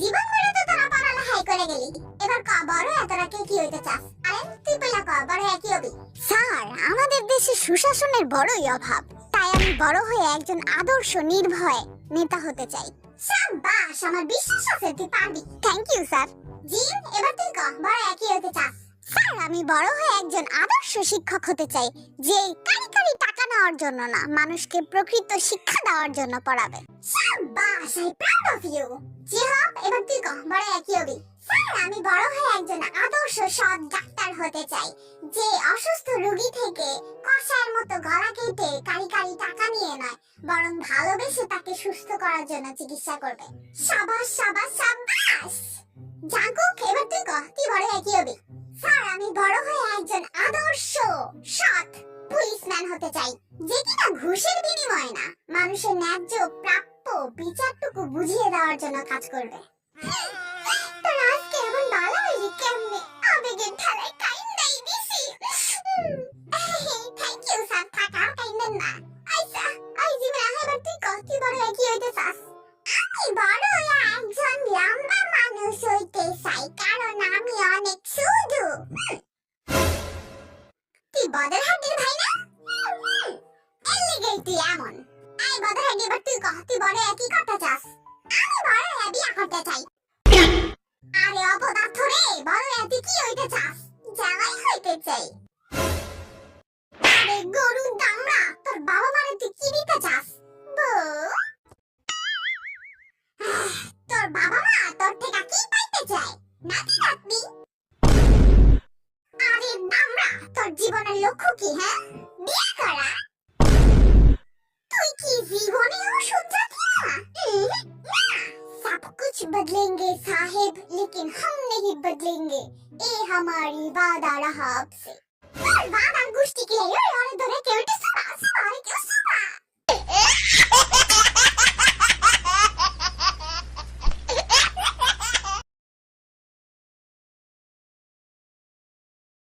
জীবন মরে তো তোরা পড়ালেখাই করে গেলি। এবার ক বড় হয়ে তোরা কে কি হইতে চাস? আরে তুই পেলা ক বড় হয়ে কি হবি? স্যার আমাদের দেশে সুশাসনের বড়ই অভাব। তাই আমি বড় হয়ে একজন আদর্শ নির্ভয় নেতা হতে চাই। সাবাস আমার বিশ্বাস আছে তুই পারবি। Thank you sir. এবার তুই ক বড় হয়ে কি হতে চাস? স্যার আমি বড় হয়ে একজন আদর্শ শিক্ষক হতে চাই যে কারি কারি টাকা নেওয়ার জন্য না, মানুষকে প্রকৃত শিক্ষা দেওয়ার জন্য পড়াবে। আই প্রাউড অফ ইউ এবার তুই কহ বড় কি হবি স্যার, আমি বড় হয়ে একজন আদর্শ সৎ ডাক্তার হতে চাই, যে অসুস্থ রোগী থেকে কষায়ের মতো গলা কেটে কারি কারি টাকা নিয়ে নয়, বরং ভালোবেসে তাকে সুস্থ করার জন্য চিকিৎসা করবে। সাবাস সাবাস সাবাস জাগুক এবার তুই কহ বড় পুলিশম্যান হতে চাই, যে কিনা ঘুষের বিনিময়ে না, মানুষের ন্যায্য প্রাপ্য বিচারটুকু বুঝিয়ে দেওয়ার জন্য কাজ করবে। তোর ভালো হইলি কেমনে আবেগের দিছি। থ্যাংক ইউ স্যার থাকা না। আইসা আই তুই বড় হয়ে কি হইতে চাস। আমি বড় হয়ে একজন লম্বা মানুষ হইতে চাই, কারণ আমি অনেক শুধু। তুই বদরহাটের ভাই না? এর লেগেই তুই এমন। আই বদর হাড্ডি বা তুই কহ, তুই বড় একই করতে চাস? আমি বড় হয়ে বিয়া করতে চাই। আরে অপদার্থ রে, বড় হয়ে তুই কি হইতে চাস? জামাই হইতে চাই। জীবনের লক্ষ্য কি হ্যাঁ বিয়ে করা তুই কি জীবনেও শুধরাতি না উম, না सब कुछ बदलेंगे साहिब लेकिन हम नहीं बदलेंगे ये हमारी वादा रहा आपसे और वादा गुष्टी